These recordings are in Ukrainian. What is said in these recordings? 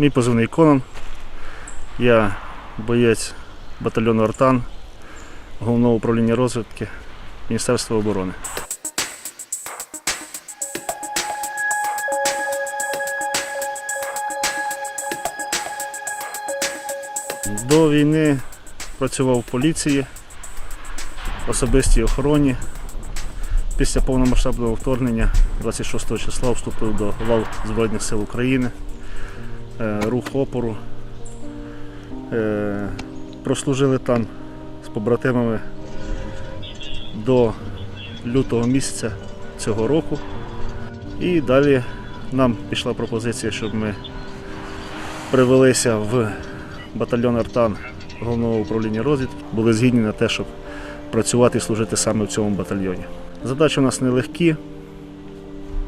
Мій позивний Конан. Я боєць батальйону Артан Головного управління розвідки Міністерства оборони. До війни працював в поліції, особистій охороні. Після повномасштабного вторгнення 26 числа вступив до лав Збройних сил України, рух опору. Е, Прослужили там з побратимами до лютого місяця цього року. І далі нам пішла пропозиція, щоб ми привелися в батальйон Артан головного управління розвідки, були згідні на те, щоб працювати і служити саме в цьому батальйоні. Задачі у нас нелегкі,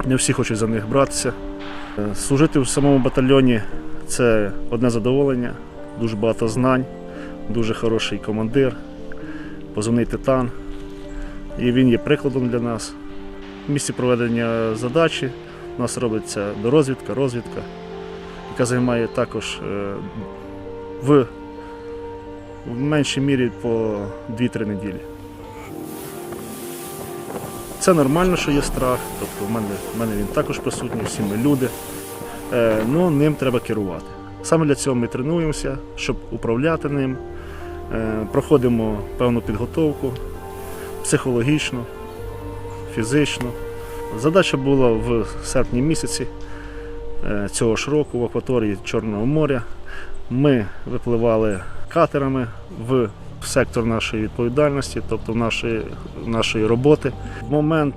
не всі хочуть за них братися. Служити в самому батальйоні це одне задоволення, дуже багато знань, дуже хороший командир, позивний титан. І він є прикладом для нас. В місці проведення задачі у нас робиться дорозвідка, розвідка, яка займає також е, в меншій мірі по 2-3 неділі. Це нормально, що є страх, тобто в мене, в мене він також присутній, всі ми люди. Е, ну, ним треба керувати. Саме для цього ми тренуємося, щоб управляти ним. Е, проходимо певну підготовку психологічну, фізичну. Задача була в серпні місяці е, цього ж року в акваторії Чорного моря. Ми випливали катерами в сектор нашої відповідальності, тобто нашої, нашої роботи. В момент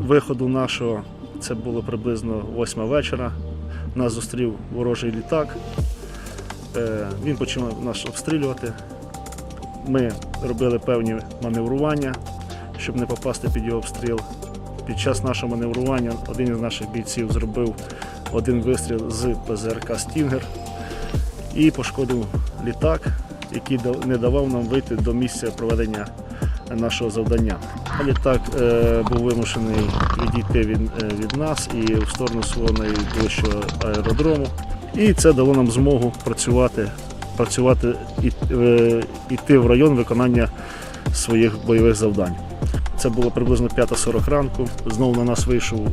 виходу нашого це було приблизно 8 вечора. Нас зустрів ворожий літак. Е, Він почав нас обстрілювати. Ми робили певні маневрування, щоб не попасти під його обстріл. Під час нашого маневрування один із наших бійців зробив один вистріл з ПЗРК Стінгер і пошкодив літак, який не давав нам вийти до місця проведення нашого завдання. А Літак е, був вимушений відійти від, е, нас і в сторону свого найближчого аеродрому. І це дало нам змогу працювати, працювати і е, йти в район виконання своїх бойових завдань. Це було приблизно 5.40 ранку. Знову на нас вийшов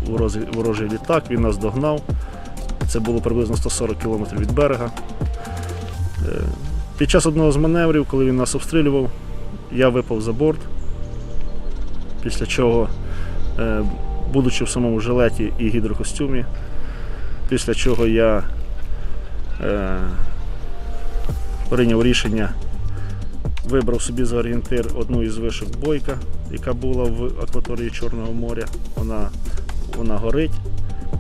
ворожий, літак, він нас догнав. Це було приблизно 140 км від берега. Під час одного з маневрів, коли він нас обстрілював, я випав за борт. Після чого, е, будучи в самому жилеті і гідрокостюмі, після чого я е, прийняв рішення, вибрав собі за орієнтир одну із вишок бойка, яка була в акваторії Чорного моря. Вона, вона горить.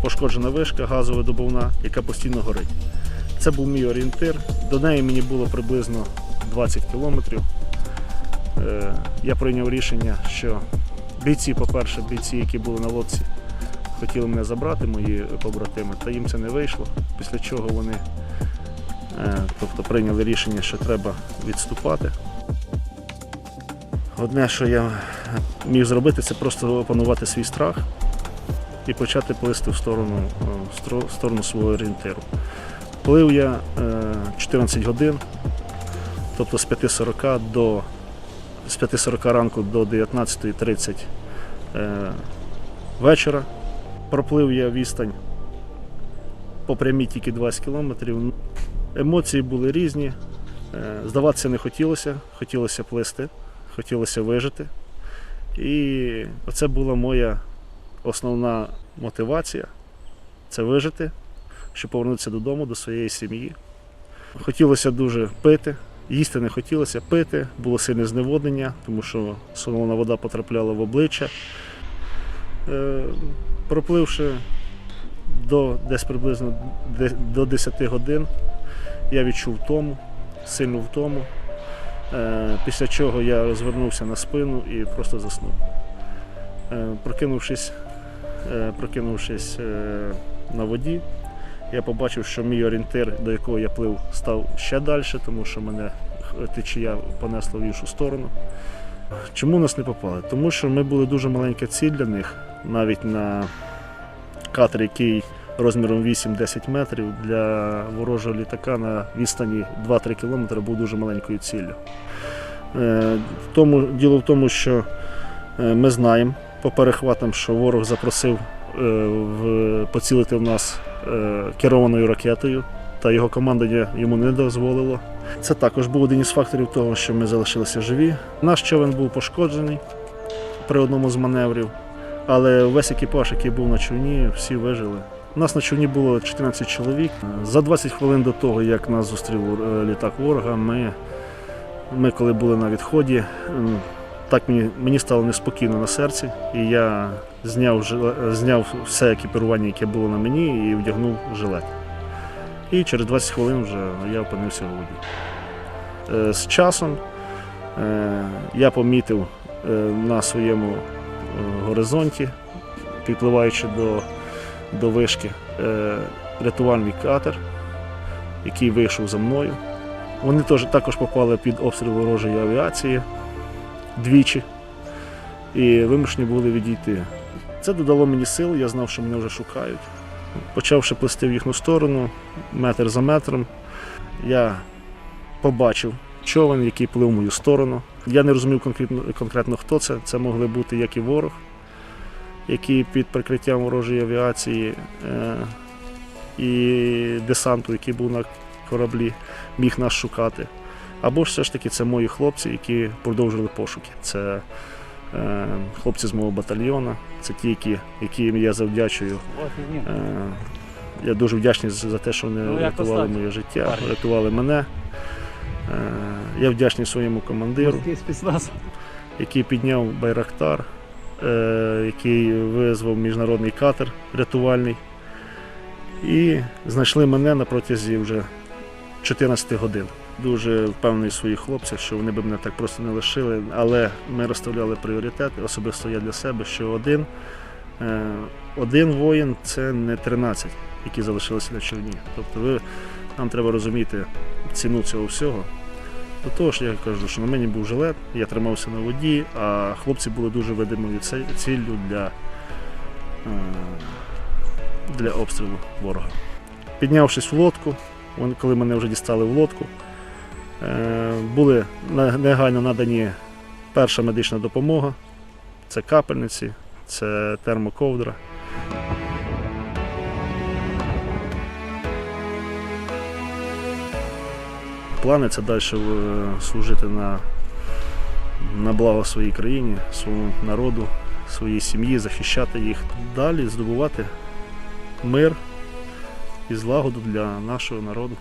Пошкоджена вишка газовидобувна, яка постійно горить. Це був мій орієнтир. До неї мені було приблизно 20 кілометрів. Е, Я прийняв рішення, що бійці, по-перше, бійці, які були на лодці, хотіли мене забрати, мої побратими, та їм це не вийшло. Після чого вони е, тобто, прийняли рішення, що треба відступати. Одне, що я міг зробити, це просто опанувати свій страх і почати плисти в сторону, е, в сторону свого орієнтиру. Плив я е, 14 годин, тобто з 5.40 до з 5.40 ранку до 19.30 е, вечора. Проплив я відстань по прямій тільки 20 кілометрів. Емоції були різні. Е, Здаватися не хотілося, хотілося плисти, хотілося вижити. І це була моя основна мотивація це вижити, щоб повернутися додому, до своєї сім'ї. Хотілося дуже пити, їсти не хотілося пити, було сильне зневоднення, тому що солона вода потрапляла в обличчя. Е, пропливши до десь приблизно до 10 годин, я відчув втому, сильну втому. Е, Після чого я розвернувся на спину і просто заснув. Е, Прокинувшись, прокинувшись на воді, я побачив, що мій орієнтир, до якого я плив, став ще далі, тому що мене течія понесла в іншу сторону. Чому нас не попали? Тому що ми були дуже маленька ціль для них, навіть на катер, який розміром 8-10 метрів для ворожого літака на відстані 2-3 кілометри був дуже маленькою ціллю. Е, Тому, діло в тому, що е, ми знаємо по перехватам, що ворог запросив е, в, поцілити в нас е, керованою ракетою, та його командування йому не дозволило. Це також був один із факторів того, що ми залишилися живі. Наш човен був пошкоджений при одному з маневрів, але весь екіпаж, який був на човні, всі вижили. У нас на човні було 14 чоловік. За 20 хвилин до того, як нас зустрів е, літак ворога, ми, ми коли були на відході, так мені, мені стало неспокійно на серці, і я зняв, зняв все екіпірування, яке було на мені, і вдягнув жилет. І через 20 хвилин вже я опинився у воді. Е, З часом е, я помітив е, на своєму горизонті, підпливаючи до, до вишки, рятувальний катер, який вийшов за мною. Вони також попали під обстріл ворожої авіації двічі і вимушені були відійти. Це додало мені сил, я знав, що мене вже шукають. Почавши плисти в їхню сторону, метр за метром, я побачив човен, який плив в мою сторону. Я не розумів конкретно, конкретно хто це. Це могли бути як і ворог, який під прикриттям ворожої авіації е, і десанту, який був на кораблі, міг нас шукати. Або ж все ж таки це мої хлопці, які продовжили пошуки. Це хлопці з мого батальйону, це ті, які, яким я завдячую. Е, Я дуже вдячний за те, що вони Ну, рятували моє життя, рятували мене. Е, Я вдячний своєму командиру, який підняв Байрактар, е, який визвав міжнародний катер рятувальний. І знайшли мене на протязі вже 14 годин. Дуже впевнений в своїх хлопцях, що вони б мене так просто не лишили, але ми розставляли пріоритети, особисто я для себе, що один, е, один воїн це не 13, які залишилися на човні. Тобто ви, нам треба розуміти ціну цього всього. До того ж, я кажу, що на мені був жилет, я тримався на воді, а хлопці були дуже видимою ціллю для, е, для обстрілу ворога. Піднявшись в лодку, коли мене вже дістали в лодку, були негайно надані перша медична допомога, це капельниці, це термоковдра. Плани це далі е, служити на, на благо своїй країні, своєму народу, своїй сім'ї, захищати їх далі, здобувати мир і злагоду для нашого народу.